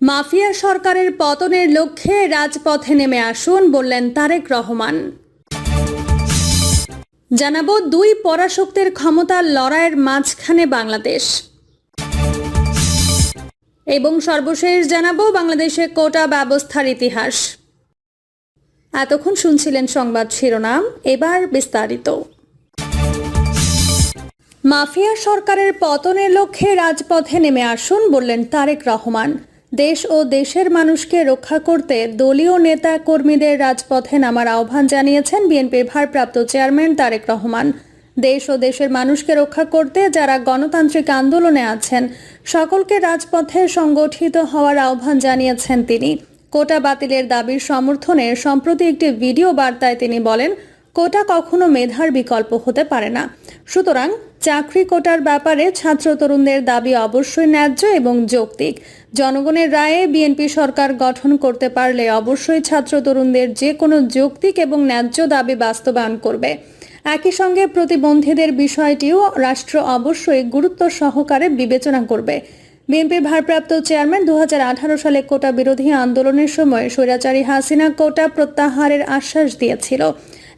Mafia সরকারের পতনের লক্ষ্যে রাজপথে নেমে আসুন বললেন তারেক রহমান। জানাব দুই পরাশক্তির ক্ষমতার লড়াইয়ের মাঝখানে বাংলাদেশ। এবং সর্বশেষ জানাব বাংলাদেশে কোটা ব্যবস্থার ইতিহাস। এতক্ষণ শুনছিলেন সংবাদ শিরোনাম, এবার বিস্তারিত। মাফিয়া সরকারের পতনের লক্ষ্যে রাজপথে নেমে আসুন বললেন তারেক রহমান। দেশ ও দেশের মানুষকে রক্ষা করতে দলীয় নেতা কর্মীদের রাজপথে নামার আহ্বান জানিয়েছেন বিএনপির ভারপ্রাপ্ত চেয়ারম্যান তারেক রহমান। দেশ ও দেশের মানুষকে রক্ষা করতে যারা গণতান্ত্রিক আন্দোলনে আছেন, সকলকে রাজপথে সংগঠিত হওয়ার আহ্বান জানিয়েছেন তিনি। কোটা বাতিলের দাবির সমর্থনে সম্প্রতি একটি ভিডিও বার্তায় তিনি বলেন কোটা কখনো মেধার বিকল্প হতে পারে না। সুতরাং চাকরি কোটার ব্যাপারে ছাত্র তরুণদের দাবি অবশ্যই ন্যায্য এবং যৌক্তিক। জনগণের রায়ে বিএনপি সরকার গঠন করতে পারলে অবশ্যই ছাত্র তরুণদের যে কোনো যৌক্তিক এবং ন্যায্য দাবি বাস্তবায়ন করবে। একই সঙ্গে প্রতিবন্ধীদের বিষয়টিও রাষ্ট্র অবশ্যই গুরুত্ব সহকারে বিবেচনা করবে। বিএনপির ভারপ্রাপ্ত চেয়ারম্যান দু হাজার আঠারো সালে কোটা বিরোধী আন্দোলনের সময় স্বৈরাচারী হাসিনা কোটা প্রত্যাহারের আশ্বাস দিয়েছিল।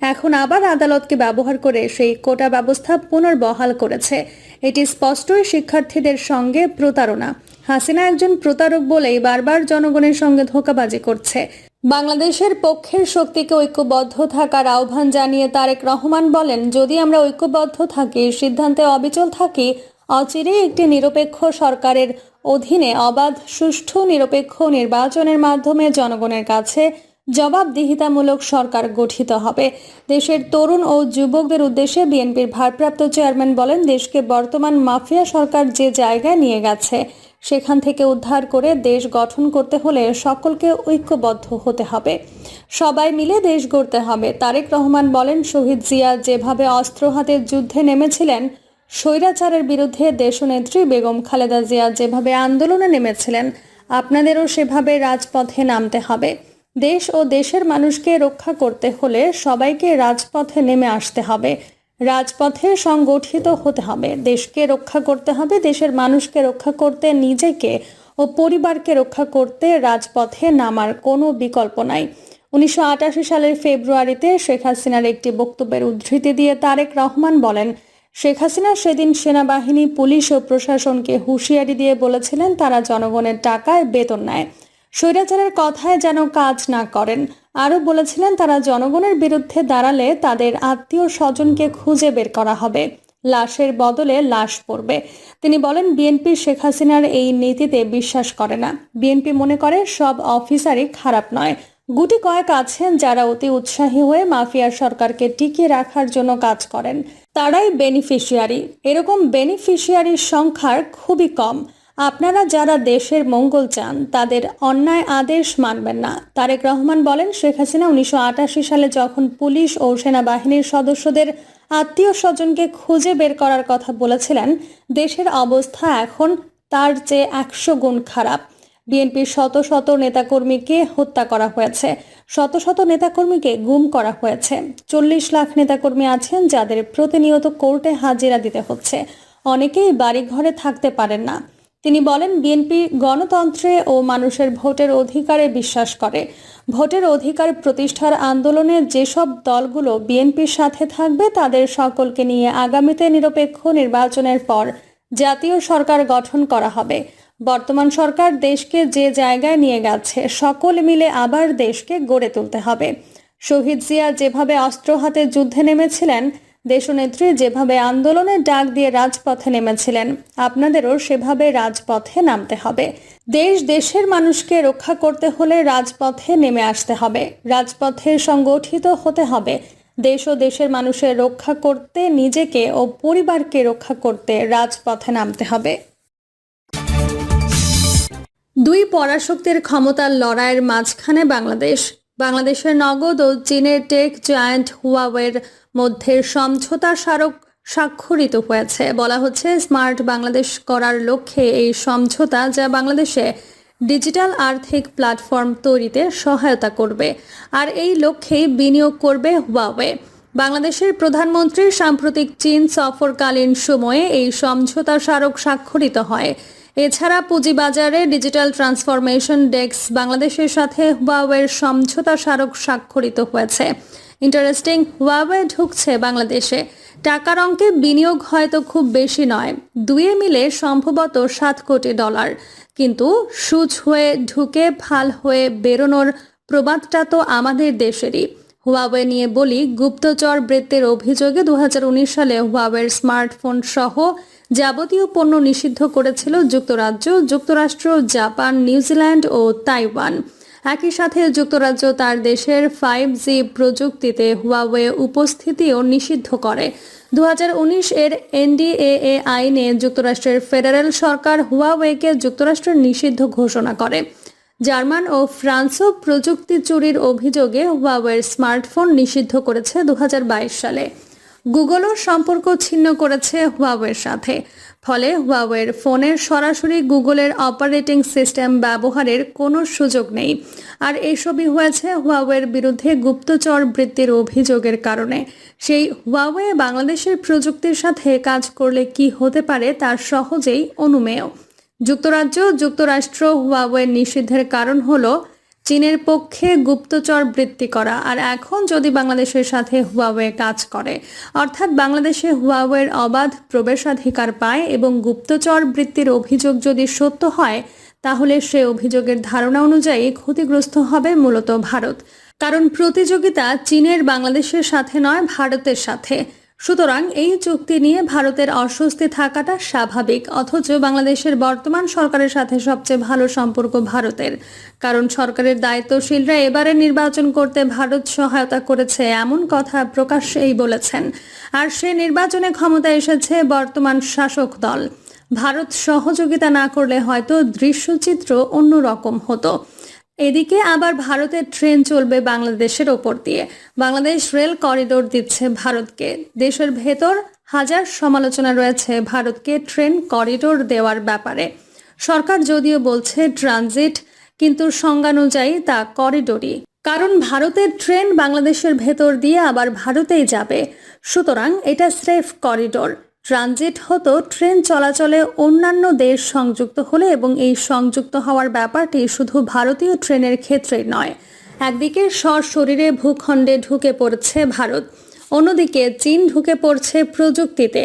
এখন আবার আদালতকে ব্যবহার করে সেই কোটা ব্যবস্থা পুনর্বহাল করেছে। এটি স্পষ্টই শিক্ষার্থীদের সঙ্গে প্রতারণা। হাসিনা একজন প্রতারক বলেই বারবার জনগণের সঙ্গে ধোকাবাজি করছে। বাংলাদেশের পক্ষের শক্তিকে ঐক্যবদ্ধ থাকার আহ্বান জানিয়ে তারেক রহমান বলেন, যদি আমরা ঐক্যবদ্ধ থাকি, সিদ্ধান্তে অবিচল থাকি, অচিরেই একটি নিরপেক্ষ সরকারের অধীনে অবাধ, সুষ্ঠু, নিরপেক্ষ নির্বাচনের মাধ্যমে জনগণের কাছে জবাবদিহিতামূলক সরকার গঠিত হবে। দেশের তরুণ ও যুবকদের উদ্দেশ্যে বিএনপির ভারপ্রাপ্ত চেয়ারম্যান বলেন, দেশকে বর্তমান মাফিয়া সরকার যে জায়গায় নিয়ে গেছে, সেখান থেকে উদ্ধার করে দেশ গঠন করতে হলে সকলকে ঐক্যবদ্ধ হতে হবে। সবাই মিলে দেশ গড়তে হবে। তারেক রহমান বলেন, শহীদ জিয়া যেভাবে অস্ত্র হাতে যুদ্ধে নেমেছিলেন, স্বৈরাচারের বিরুদ্ধে দেশনেত্রী বেগম খালেদা জিয়া যেভাবে আন্দোলনে নেমেছিলেন, আপনাদেরও সেভাবে রাজপথে নামতে হবে। দেশ ও দেশের মানুষকে রক্ষা করতে হলে সবাইকে রাজপথে নেমে আসতে হবে। রাজপথে সংগঠিত হতে হবে। দেশকে রক্ষা করতে হবে, দেশের মানুষকে রক্ষা করতে, নিজেকে ও পরিবারকে রক্ষা করতে রাজপথে নামার কোনো বিকল্প নাই। উনিশশো আটাশি সালের ফেব্রুয়ারিতে শেখ হাসিনার একটি বক্তব্যের উদ্ধৃতি দিয়ে তারেক রহমান বলেন, শেখ হাসিনা সেদিন সেনাবাহিনী, পুলিশ ও প্রশাসনকে হুঁশিয়ারি দিয়ে বলেছিলেন তারা জনগণের টাকায় বেতন নেয়। স্বৈরাচারের কথায় যেন কাজ না করেন। আরও বলেছিলেন, তারা জনগণের বিরুদ্ধে দাঁড়ালে তাদের আত্মীয় স্বজনকে খুঁজে বের করা হবে। লাশের বদলে লাশ পড়বে। তিনি বলেন, বিএনপি শেখ হাসিনার এই নীতিতে বিশ্বাস করে না। বিএনপি মনে করে, সব অফিসারই খারাপ নয়। গুটি কয়েক আছেন যারা অতি উৎসাহী হয়ে মাফিয়ার সরকারকে টিকিয়ে রাখার জন্য কাজ করেন। তারাই বেনিফিশিয়ারি। এরকম বেনিফিশিয়ারির সংখ্যার খুবই কম। আপনারা যারা দেশের মঙ্গল চান, তাদের অন্যায় আদেশ মানবেন না। তারেক রহমান বলেন, শেখ হাসিনা উনিশশো আটাশি সালে যখন পুলিশ ও সেনাবাহিনীর সদস্যদের আত্মীয় স্বজনকে খুঁজে বের করার কথা বলেছিলেন, দেশের অবস্থা এখন তার চেয়ে একশো গুণ খারাপ। বিএনপির শত শত নেতাকর্মীকে হত্যা করা হয়েছে, শত শত নেতাকর্মীকে গুম করা হয়েছে। চল্লিশ লাখ নেতাকর্মী আছেন যাদের প্রতিনিয়ত কোর্টে হাজিরা দিতে হচ্ছে। অনেকেই বাড়িঘরে থাকতে পারেন না। তিনি বলেন, বিএনপি গণতন্ত্রে ও মানুষের ভোটের অধিকারে বিশ্বাস করে। ভোটের অধিকার প্রতিষ্ঠার আন্দোলনে যেসব দলগুলো বিএনপির সাথে থাকবে, তাদের সকলকে নিয়ে আগামীতে নিরপেক্ষ নির্বাচনের পর জাতীয় সরকার গঠন করা হবে। বর্তমান সরকার দেশকে যে জায়গায় নিয়ে গেছে, সকল মিলে আবার দেশকে গড়ে তুলতে হবে। শহীদ জিয়া যেভাবে অস্ত্র হাতে যুদ্ধে নেমেছিলেন দেশনেত্রী যেভাবে আন্দোলনের ডাক দিয়ে রাজপথে নেমেছিলেন, আপনাদেরও সেভাবে রাজপথে নামতে হবে। দেশ দেশের মানুষকে রক্ষা করতে হলে রাজপথে নেমে আসতে হবে। রাজপথে সংগঠিত হতে হবে। দেশ ও দেশের মানুষের রক্ষা করতে নিজেকে ও পরিবারকে রক্ষা করতে রাজপথে নামতে হবে। দুই পরাশক্তির ক্ষমতার লড়াইয়ের মাঝখানে বাংলাদেশ। বাংলাদেশের নগদ ও চীনের টেক জায়ান্ট হুয়াওয়ের মধ্যে সমঝোতা স্মারক স্বাক্ষরিত হয়েছে। বলা হচ্ছে, স্মার্ট বাংলাদেশ করার লক্ষ্যে এই সমঝোতা যা বাংলাদেশে ডিজিটাল আর্থিক প্ল্যাটফর্ম তৈরিতে সহায়তা করবে আর এই লক্ষ্যেই বিনিয়োগ করবে হুয়াওয়ে বাংলাদেশের প্রধানমন্ত্রীর সাম্প্রতিক চীন সফরকালীন সময়ে এই সমঝোতা স্মারক স্বাক্ষরিত হয়। এছাড়া পুঁজিবাজারে ডিজিটাল ট্রান্সফরমেশন ডেস্ক বাংলাদেশের সাথে হুয়াওয়ের সমঝোতা স্মারক স্বাক্ষরিত হয়েছে। ইন্টারেস্টিং হুয়াওয়ে ঢুকছে বাংলাদেশে। টাকার অঙ্কে বিনিয়োগ হয়তো খুব বেশি নয়। দুয়ে মিলে সম্ভবত সাত কোটি ডলার। কিন্তু সুচ হয়ে ঢুকে ফাল হয়ে বেরোনোর প্রবাদটা তো আমাদের দেশেরই। হুয়াওয়ে নিয়ে বলি গুপ্তচর বৃত্তের অভিযোগে দু হাজার উনিশ সালে হুয়াওয়ের স্মার্টফোন সহ যাবতীয় পণ্য নিষিদ্ধ করেছিল যুক্তরাজ্য, যুক্তরাষ্ট্র, জাপান, নিউজিল্যান্ড ও তাইওয়ান। একই সাথে যুক্তরাজ্য তার দেশের ফাইভ জি প্রযুক্তিতে হুয়াওয়ে উপস্থিতিও নিষিদ্ধ করে। দু হাজার উনিশ এর এনডিএএ আইনে যুক্তরাষ্ট্রের ফেডারেল সরকার হুয়াওয়েকে যুক্তরাষ্ট্রের নিষিদ্ধ ঘোষণা করে। জার্মান ও ফ্রান্সও প্রযুক্তি চুরির অভিযোগে হুয়াওয়ের স্মার্টফোন নিষিদ্ধ করেছে দু হাজার বাইশ সালে। গুগলও সম্পর্ক ছিন্ন করেছে হুয়াওয়ের সাথে। ফলে হুয়াওয়ের ফোনের সরাসরি গুগলের অপারেটিং সিস্টেম ব্যবহারের কোনো সুযোগ নেই। আর এসবই হয়েছে হুয়াওয়ের বিরুদ্ধে গুপ্তচর বৃত্তির অভিযোগের কারণে। সেই হুয়াওয়ে বাংলাদেশের প্রযুক্তির সাথে কাজ করলে কি হতে পারে তার সহজেই অনুমেয়। যুক্তরাজ্য, যুক্তরাষ্ট্র হুয়াওয়ে নিষিদ্ধের কারণ হলো চীনের পক্ষে গুপ্তচর বৃত্তি করা। আর এখন যদি বাংলাদেশের সাথে হুয়াওয়ে কাজ করে, অর্থাৎ বাংলাদেশে হুয়াওয়ের অবাধ প্রবেশাধিকার পায় এবং গুপ্তচর বৃত্তির অভিযোগ যদি সত্য হয়, তাহলে সে অভিযোগের ধারণা অনুযায়ী ক্ষতিগ্রস্ত হবে মূলত ভারত। কারণ প্রতিযোগিতা চীনের বাংলাদেশের সাথে নয়, ভারতের সাথে। সুতরাং এই চুক্তি নিয়ে ভারতের অস্বস্তি থাকাটা স্বাভাবিক, অথচ বাংলাদেশের বর্তমান সরকারের সাথে সবচেয়ে ভালো সম্পর্ক ভারতের। কারণ সরকারের দায়িত্বশীলরা এবারে নির্বাচন করতে ভারত সহায়তা করেছে, এমন কথা প্রকাশ্যেই বলেছেন। আর সে নির্বাচনে ক্ষমতা এসেছে বর্তমান শাসক দল। ভারত সহযোগিতা না করলে হয়তো দৃশ্যচিত্র অন্যরকম হতো। এদিকে আবার ভারতের ট্রেন চলবে বাংলাদেশের ওপর দিয়ে। বাংলাদেশ রেল করিডোর দিচ্ছে ভারতকে। দেশের ভেতর হাজার সমালোচনা রয়েছে ভারতকে ট্রেন করিডোর দেওয়ার ব্যাপারে। সরকার যদিও বলছে ট্রানজিট, কিন্তু সংজ্ঞানুযায়ী তা করিডোরই। কারণ ভারতের ট্রেন বাংলাদেশের ভেতর দিয়ে আবার ভারতেই যাবে। সুতরাং এটা স্রেফ করিডোর। ট্রানজিট হতো ট্রেন চলাচলে অন্যান্য দেশ সংযুক্ত হলে এবং এই সংযুক্ত হওয়ার ব্যাপারটি শুধু ভারতীয় ট্রেনের ক্ষেত্রে নয়, একদিকে সশরীরে ভূখণ্ডে ঢুকে পড়ছে ভারত, অন্যদিকে চীন ঢুকে পড়ছে প্রযুক্তিতে,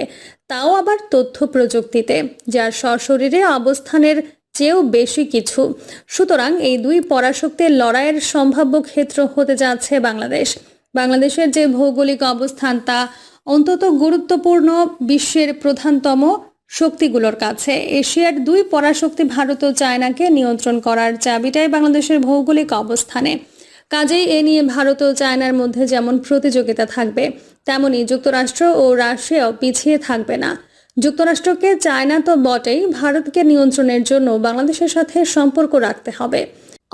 তাও আবার তথ্য প্রযুক্তিতে, যার সশরীরে অবস্থানের চেয়েও বেশি কিছু। সুতরাং এই দুই পরাশক্তির লড়াইয়ের সম্ভাব্য ক্ষেত্র হতে যাচ্ছে বাংলাদেশ। বাংলাদেশের যে ভৌগোলিক অবস্থান তা অন্তত গুরুত্বপূর্ণ বিশ্বের প্রধানতম শক্তিগুলোর কাছে। এশিয়ার দুই পরাশক্তি ভারত ও চায়নাকে নিয়ন্ত্রণ করার চাবিটাই বাংলাদেশের ভৌগোলিক অবস্থানে। কাজেই এ নিয়ে ভারত ও চায়নার মধ্যে যেমন প্রতিযোগিতা থাকবে, তেমনি যুক্তরাষ্ট্র ও রাশিয়াও পিছিয়ে থাকবে না। যুক্তরাষ্ট্রকে চায়না তো বটেই, ভারতকে নিয়ন্ত্রণের জন্য বাংলাদেশের সাথে সম্পর্ক রাখতে হবে।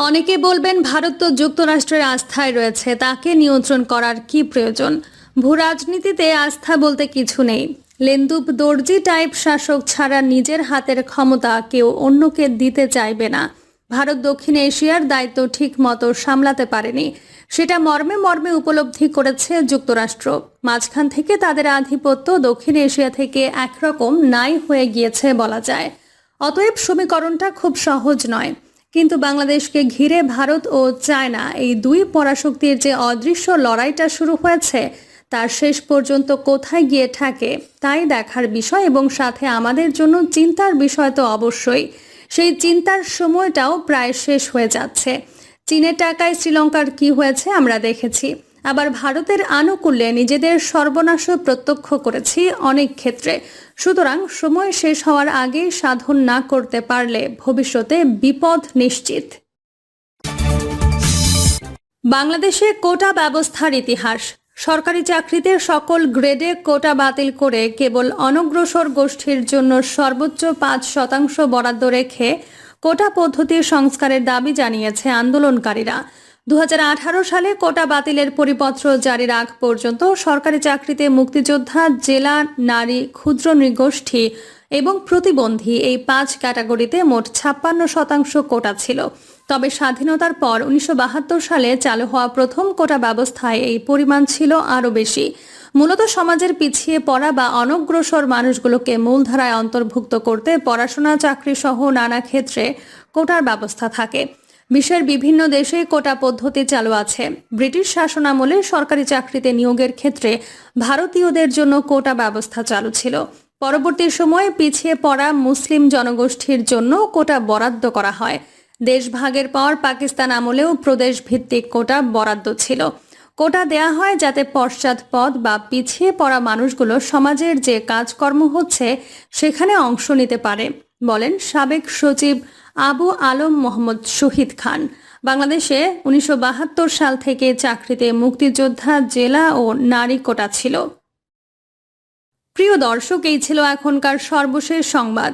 অনেকে বলবেন, ভারত তো যুক্তরাষ্ট্রের আস্থায় রয়েছে, তাকে নিয়ন্ত্রণ করার কি প্রয়োজন? ভূ রাজনীতিতে আস্থা বলতে কিছু নেই। লেন্দুপ দর্জি টাইপ শাসক ছাড়া নিজের হাতের ক্ষমতা কেউ অন্যকে দিতে চাইবে না। ভারত দক্ষিণ এশিয়ার দায়িত্ব ঠিক মতো সামলাতে পারেনি। সেটা মর্মে মর্মে উপলব্ধি করেছে যুক্তরাষ্ট্র। মাঝখান থেকে তাদের আধিপত্য দক্ষিণ এশিয়া থেকে একরকম নাই হয়ে গিয়েছে বলা যায়। অতএব সমীকরণটা খুব সহজ নয়। কিন্তু বাংলাদেশকে ঘিরে ভারত ও চায়না এই দুই পরাশক্তির যে অদৃশ্য লড়াইটা শুরু হয়েছে তার শেষ পর্যন্ত কোথায় গিয়ে থাকে তাই দেখার বিষয় এবং সাথে আমাদের জন্য চিন্তার বিষয় তো অবশ্যই। সেই চিন্তার সময়টাও প্রায় শেষ হয়ে যাচ্ছে। চীনের টাকায় শ্রীলঙ্কার কি হয়েছে আমরা দেখেছি। আবার ভারতের আনুকূল্যে নিজেদের সর্বনাশও প্রত্যক্ষ করেছি অনেক ক্ষেত্রে। সুতরাং সময় শেষ হওয়ার আগে সাধন না করতে পারলে ভবিষ্যতে বিপদ নিশ্চিত। বাংলাদেশে কোটা ব্যবস্থার ইতিহাস। সরকারি চাকরিতে সকল গ্রেডে কোটা বাতিল করে কেবল অনগ্রসর গোষ্ঠীর জন্য সর্বোচ্চ পাঁচ শতাংশ বরাদ্দ রেখে কোটা পদ্ধতির সংস্কারের দাবি জানিয়েছে আন্দোলনকারীরা। দু হাজার আঠারো সালে কোটা বাতিলের পরিপত্র জারির আগ পর্যন্ত সরকারি চাকরিতে মুক্তিযোদ্ধা, জেলা, নারী, ক্ষুদ্র নৃগোষ্ঠী এবং প্রতিবন্ধী এই পাঁচ ক্যাটাগরিতে মোট ছাপ্পান্ন শতাংশ কোটা ছিল। তবে স্বাধীনতার পর উনিশশো বাহাত্তর সালে চালু হওয়া প্রথম কোটা ব্যবস্থায় এই পরিমাণ ছিল আরও বেশি। মূলত সমাজের পিছিয়ে পড়া বা অনগ্রসর মানুষগুলোকে মূলধারায় অন্তর্ভুক্ত করতে পড়াশোনা চাকরি সহ নানা ক্ষেত্রে কোটার ব্যবস্থা থাকে। বিশ্বের বিভিন্ন দেশে কোটা পদ্ধতি চালু আছে। ব্রিটিশ শাসনামলে সরকারি চাকরিতে নিয়োগের ক্ষেত্রে ভারতীয়দের জন্য কোটা ব্যবস্থা চালু ছিল। পরবর্তী সময়ে পিছিয়ে পড়া মুসলিম জনগোষ্ঠীর জন্য কোটা বরাদ্দ করা হয়। দেশভাগের পর পাকিস্তান আমলেও প্রদেশ ভিত্তিক কোটা বরাদ্দ ছিল। কোটা দেয়া হয় যাতে পশ্চাৎপদ বা পিছিয়ে পড়া মানুষগুলো সমাজের যে কাজকর্ম হচ্ছে, সেখানে অংশ নিতে পারে, বলেন সাবেক সচিব আবু আলম মোহাম্মদ শহীদ খান। বাংলাদেশে উনিশশো বাহাত্তর সাল থেকে চাকরিতে মুক্তিযোদ্ধা, জেলা ও নারী কোটা ছিল। প্রিয় দর্শক, এই ছিল এখনকার সর্বশেষ সংবাদ।